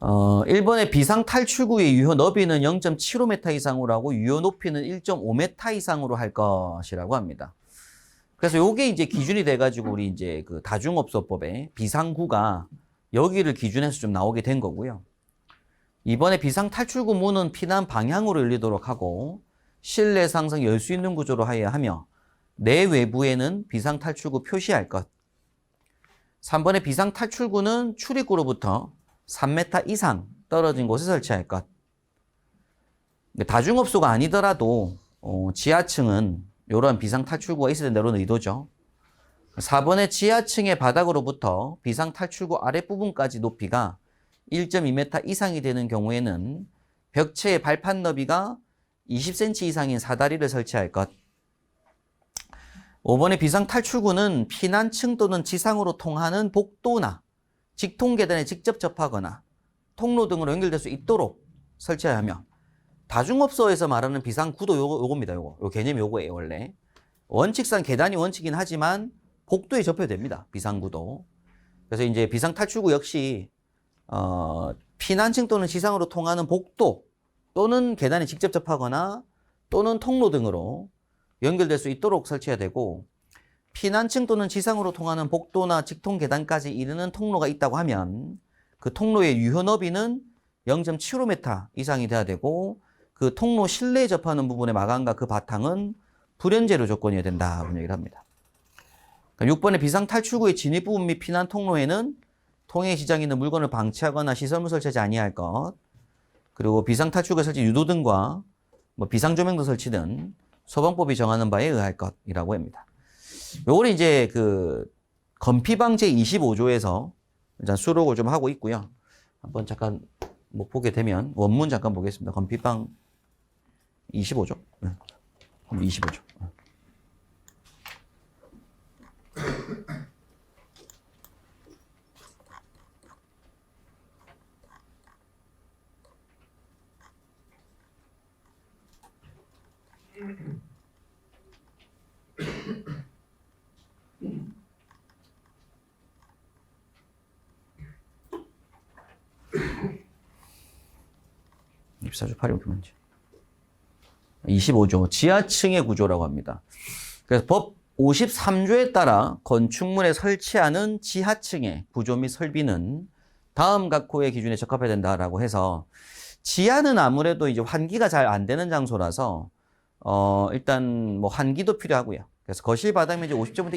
어, 1번의 비상 탈출구의 유효 너비는 0.75m 이상으로 하고 유효 높이는 1.5m 이상으로 할 것이라고 합니다. 그래서 요게 이제 기준이 돼가지고 우리 이제 그 다중업소법의 비상구가 여기를 기준해서 좀 나오게 된 거고요. 이번에 비상 탈출구 문은 피난 방향으로 열리도록 하고 실내 상승 열수 있는 구조로 하여야 하며 내 외부에는 비상 탈출구 표시할 것. 3번의 비상 탈출구는 출입구로부터 3m 이상 떨어진 곳에 설치할 것. 다중업소가 아니더라도 어, 지하층은 이런 비상 탈출구가 있어야 된다는 의도죠. 4번의 지하층의 바닥으로부터 비상 탈출구 아랫부분까지 높이가 1.2m 이상이 되는 경우에는 벽체의 발판 너비가 20cm 이상인 사다리를 설치할 것. 5번의 비상 탈출구는 피난층 또는 지상으로 통하는 복도나 직통 계단에 직접 접하거나 통로 등으로 연결될 수 있도록 설치해야 하며 다중업소에서 말하는 비상 구도 요거, 요겁니다. 요거. 요 개념이 요거예요, 원래. 원칙상 계단이 원칙이긴 하지만 복도에 접해야 됩니다. 비상 구도. 그래서 이제 비상 탈출구 역시 어, 피난층 또는 지상으로 통하는 복도 또는 계단에 직접 접하거나 또는 통로 등으로 연결될 수 있도록 설치해야 되고 피난층 또는 지상으로 통하는 복도나 직통 계단까지 이르는 통로가 있다고 하면 그 통로의 유효 너비는 0.75m 이상이 돼야 되고 그 통로 실내에 접하는 부분의 마감과 그 바탕은 불연제로 조건이어야 된다. 그런 얘기를 합니다. 6번의 비상 탈출구의 진입 부분 및 피난 통로에는 통행 지장이 있는 물건을 방치하거나 시설물 설치하지 아니할 것. 그리고 비상 탈출구 설치 유도등과 뭐 비상 조명도 설치 등 소방법이 정하는 바에 의할 것이라고 합니다. 요거는 이제 그 건피방 제 25조에서 일단 수록을 좀 하고 있고요. 한번 잠깐 뭐 보게 되면 원문 잠깐 보겠습니다. 건피방 25조. 네. 25조. 입사주 8일 교문제. 25조 지하층의 구조라고 합니다. 그래서 법 53조에 따라 건축물에 설치하는 지하층의 구조 및 설비는 다음 각호의 기준에 적합해야 된다라고 해서 지하는 아무래도 이제 환기가 잘 안 되는 장소라서 어 일단 뭐 환기도 필요하고요. 그래서 거실 바닥 면적 50제곱미터